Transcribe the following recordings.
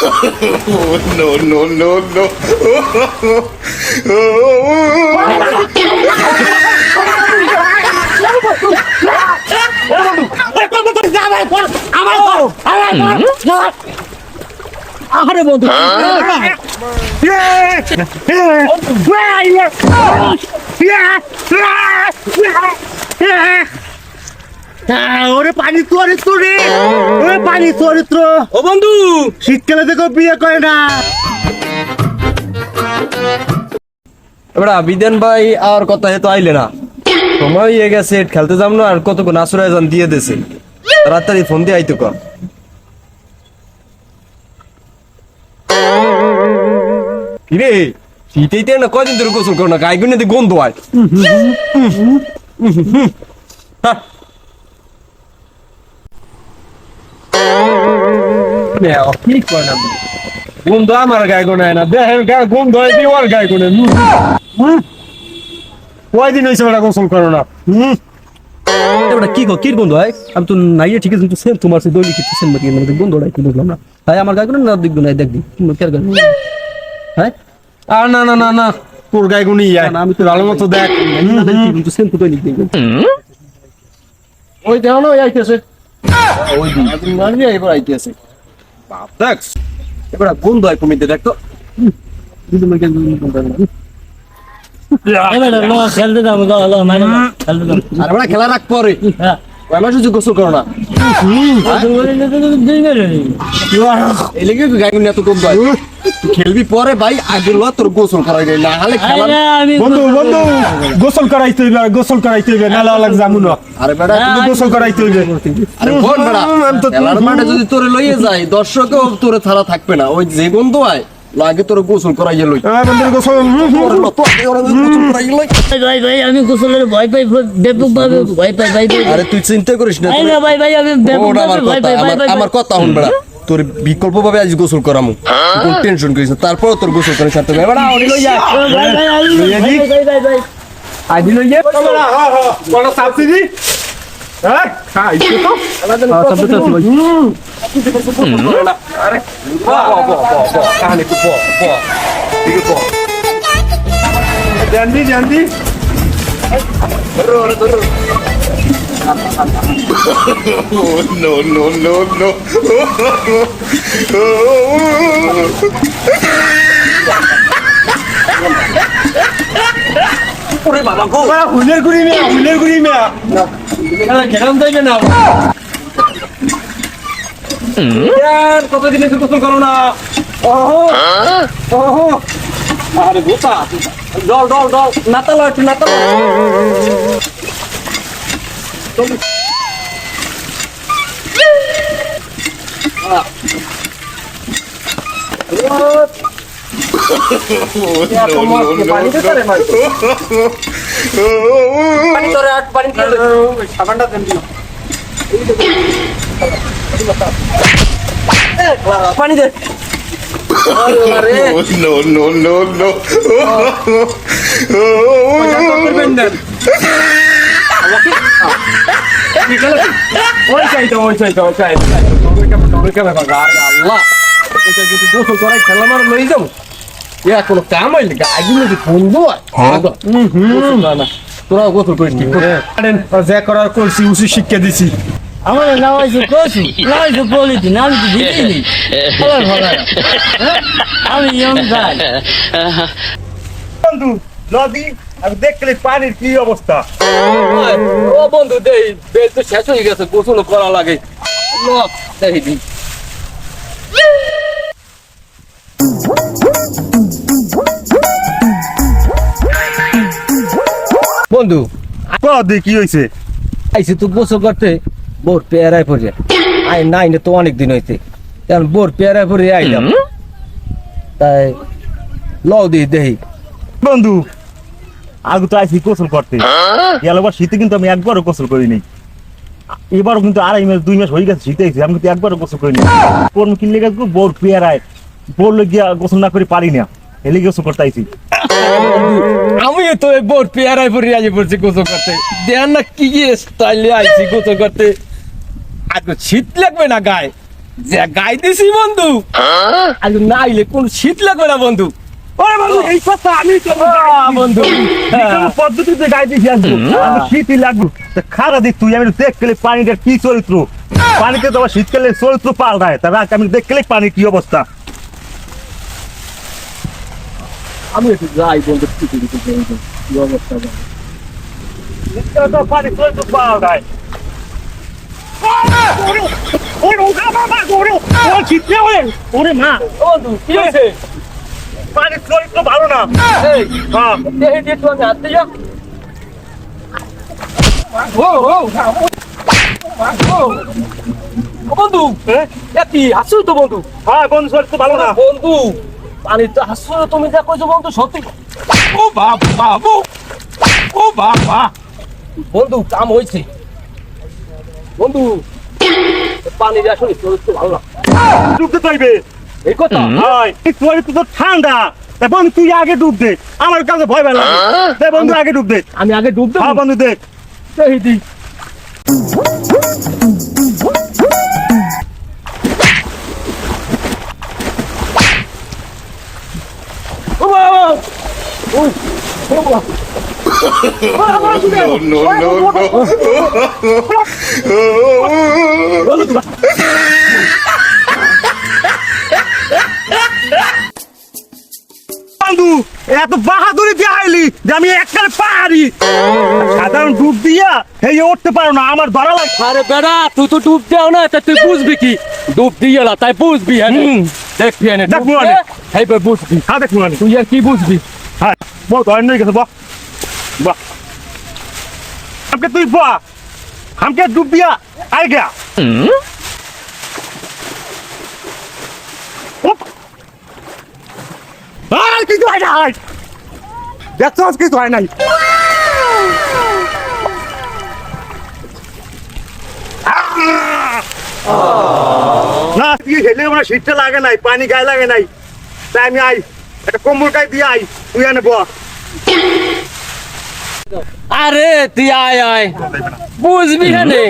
no, no, no, no. আরে বন্ধু ওরে পানি চরিত্র রে। ওরে পানি চরিত্র। ও বন্ধু। শীতকালে দেখো বিয়ে করে না। এবার বিদেন ভাই আর কথা হেতু আইলে না। সময় হয়ে গেছে খেলতে যাম না আর কতক্ষণ আশ্রয় যান দিয়ে দেছে রাতারি ফোন দিয়ে আইতো কর। কিরে শীতেইতে না কদিন ধরে গোসল করো না? গায়ে গুনে গন্ধ হয় কি করে না গন্ধ আমার গায়ে গোনায় না। দেখেন গায়ে গন্ধ হয় দিয়ে ওর গায়ে গোনে। কয়দিন হয়েছে বেটা গোসল করো না? হুম এবার কি কি বন্ধু হয় আমি তো নাইয়ে ঠিক আছে কিন্তু সেম তোমার সে দৈনিক কিছু সেম বাকি মানে বন্ধু ওটাই কি বুঝলাম না। ভাই আমার গায়ে কোনো না দেখব না দেখবি তুমি গায়ে হ্যাঁ? আর না না না না তোর গায়ে গুনি না, আমি তো ভালো মতো দেখ। কিন্তু সেম তো দৈনিক দেখব। ওই দেখো না ওই আইতেছে। ওই দিন। আইতেছে। এবার বন্ধু হয় কমিতে খেলতে মানে খেলতে আর খেলা রাখ পরে। হ্যাঁ। গোসল করো না। লেগে হয় খেলবি পরে ভাই আগে লো তোর গোসল করাই দেয় না হলে খেলা আরে বন্ধু বন্ধু গোসল করাইতে হইবে গোসল করাইতে হইবে নালা আলাগ যামু না আরে বেটা কিন্তু গোসল করাইতে হইবে। আরে বল বেটা খেলার মাঠে যদি তোরে লইয়ে যায় দর্শকও তোরে ছাড়া থাকবে না। ওই যে গন্ধ হয় লাগে তোর গোসল করাইয়ে লই। আমি গোসলের ভয় পাই ব্যাপক ভাবে ভয় পাই ভাই ভাই। আরে তুই চিন্তা করিস না ভাই ভাই ভাই আমি ব্যাপক ভাবে ভয় পাই ভাই আমার- ভাই আমার কথা হন বেড়া। তোর বিকল্প ভাবে আজ গোসল করামু। কোন টেনশন করিস না। তারপর তোর গোসল করে ছাড়তে হবে বেড়া অনি লই যা ভাই ভাই ভাই ভাই সাবসিডি? হ্যাঁ? তো। জানদি জানদি no, no, no, no. বাবা হুলের গুড়ি মেয়া হুলের গুড়ি মেয়া। গেলাম তাই না ইয়ার কতদিন এসে গোসল করো না ওহো ওহো আরে গোসা ডল ডল ডল নাতালো একটু নাতালো no, no, no, পানি দে no, no, no, no. করবেন দেন ওই চাইতো ওই চাইতো ওই চাইতো ওই কেমন আল্লাহ এটা যদি গোসল করে খেলা মার লই যাও ইয়া কোনো কাম হইলে আগে যদি ফোন দেওয়া না না তোরা গোসল করিস ঠিক করে আরেন যা করার করছি উচিত শিক্ষা দিছি। আমার কসু নাওয়াইছে পলিথিন আমি তো দিইনি আমি ইয়ং বন্ধু নদী আমি দেখলে পানির কি অবস্থা? ও বন্ধু দেই বেল তো শেষ হয়ে গেছে গোসল করা লাগে। ল বন্ধু। কদি কি হইছে? আইসি তো গোসল করতে বোর পেয়ারায় পড়ে। আই নাই না তো অনেক দিন হইতে কারণ বোর পেয়ারায় পড়ে আইলাম তাই লও দি দেহি। বন্ধু আগে তো আইসি গোসল করতে। গেলবার শীতে কিন্তু আমি একবারও গোসল করিনি এবারও কিন্তু আড়াই মাস দুই মাস হয়ে গেছে শীতে আইসি আমি কিন্তু একবারও গোসল করিনি কোন কিনলে গেছে বোর পেয়ারায়। বোর গিয়া গোসল না করে পারি না। হেলে গোসল করতে আমি তো বোর পেয়ারায় পড়ে আজ পড়ছি গোসল করতে। দেন না কি স্টাইলে আইছি গোসল করতে। আজ শীত লাগবে না গায়ে? যে গায়ে দিছি বন্ধু। আজ নাইলে কোন শীত লাগবে না বন্ধু। ওরে বন্ধু এই কথা আমি তো বন্ধু। বিজ্ঞান পদ্ধতিতে গাই দিছি আমি শীতই লাগবো। তা খারা দিক তুই আমি দেখলে পানিটার কি চরিত্র? পানিতে তো শীতকালে চরিত্র পাল্টায়। তা আমি দেখলে পানি কি অবস্থা? আমি একটু যাই বন্ধু করি, কি অবস্থা ভালো না। হ্যাঁ। বন্ধু হ্যাঁ? কি হাসু তো বন্ধু? হ্যাঁ বন্ধু ভালো না। বন্ধু পানি তো হাসু তুমি যা কইছো বন্ধু সত্যি ও বাবা ও ও বাবা। বন্ধু কাম হইছে বন্ধু পানি যা শুনি তোর তো ভালো না ডুবতে চাইবে। এই কথা? হয় চরিত্র তো ঠান্ডা। তা বন্ধু তুই আগে ডুব দে। আমার কাছে ভয় পেলাম দে বন্ধু আগে ডুব দে। আমি আগে ডুব হ্যাঁ বন্ধু দেখ এই দি। No, no, no, no. এত বাহাদুরি দিয়ে আইলি যে আমি এককালে পারি সাধারণ ডুব দিয়া এই উঠতে পারো না আমার ধরা লাগে আরে বেড়া তুই তো ডুব দেও না তা তুই বুঝবি কি? ডুব দিয়ে না তাই বুঝবি হ্যাঁ। দেখবি হ্যাঁ দেখব বে বুঝবি। হ্যাঁ আমি তুই আর কি বুঝবি? হ্যাঁ বল অন্য গেছে বাহ আমাকে তুই বাহ আমাকে ডুব দিয়া আই গা শীতটা লাগে নাই, পানি গায়ে লাগে নাই। তাই আমি আই, একটা কম্বল গায়ে দিয়ে আই, তুই এনে বস আরে তুই আয় আয়। বুঝবি হ্যাঁ নে?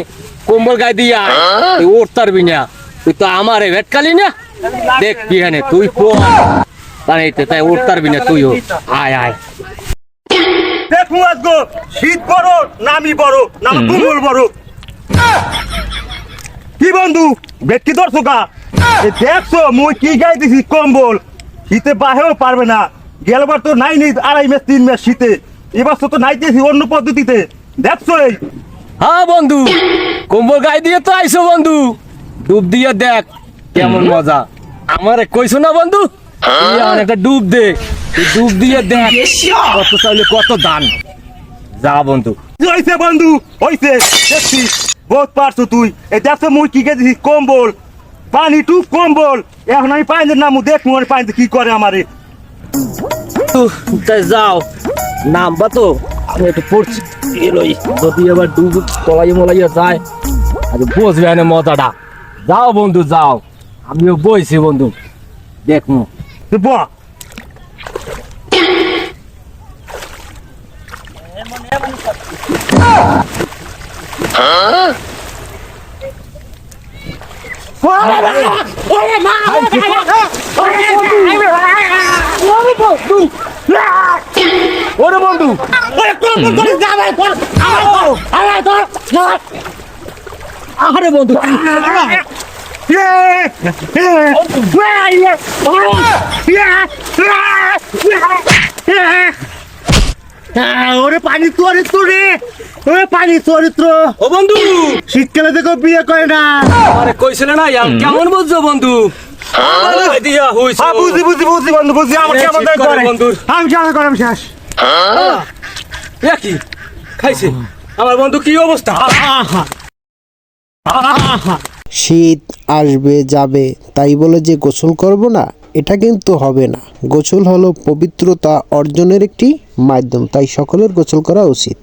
কম্বল গায়ে দিয়ে আয়। তুই উঠতে পারবি না। তুই তো আমারে ভেটকালি না? দেখবি নে, তুই তাই উঠতে পারবি না তুইও। আয় আয়। আজগো শীত বড় নামি বড় না বড়। কি বন্ধু দেখছ মুই কি গাই দিছি কম্বল? শীতে বাহেও পারবে না। গেলবার তো নাই নি আড়াই মাস তিন মাস শীতে। এবার তো নাইতেছি অন্য পদ্ধতিতে দেখছ এই? হ্যাঁ বন্ধু। কম্বল গায়ে দিয়ে তো আইসো বন্ধু। ডুব দিয়ে দেখ কেমন মজা। আমারে কইছো না বন্ধু? একটা ডুব দে। ডুব দিয়ে দেখ কত চাইলে কত দান। যা বন্ধু। হইছে বন্ধু? হইছে দেখছি। বহুত পারছ তুই। এই দেখছ মুই কি দিছি? কম্বল। পানি টু কম্বল। এখন আমি পাইলে নামু দেখ মোর পানিতে কি করে আমারে। যাও। নামবা তো আমি একটু পড়ছি। এলোই যদি আবার ডুব তলাই মলাইয়া যায় আর বসবে এনে মজাটা। যাও বন্ধু যাও। আমিও বইছি বন্ধু। দেখো তুই বাহ ওরে বন্ধু। আরে বন্ধু। ওরে পানি চরিত্র রে ওরে পানি চরিত্র। ও বন্ধু। শীতকালে দেখো বিয়ে করে না। আরে কইছিলে না কেমন বুঝছ বন্ধু? আরে দিয়া হইছো। বুঝি বুঝি বুঝি বন্ধু বুঝি আমার কেমন করে করে। বন্ধু। আমি কেমন করে আমি শেষ? কি? খাইছে? আমার বন্ধু কি অবস্থা? শীত আসবে, যাবে, তাই বলে যে গোসল করব না, এটা কিন্তু হবে না। গোসল হলো পবিত্রতা অর্জনের একটি মাধ্যম, তাই সকলের গোসল করা উচিত।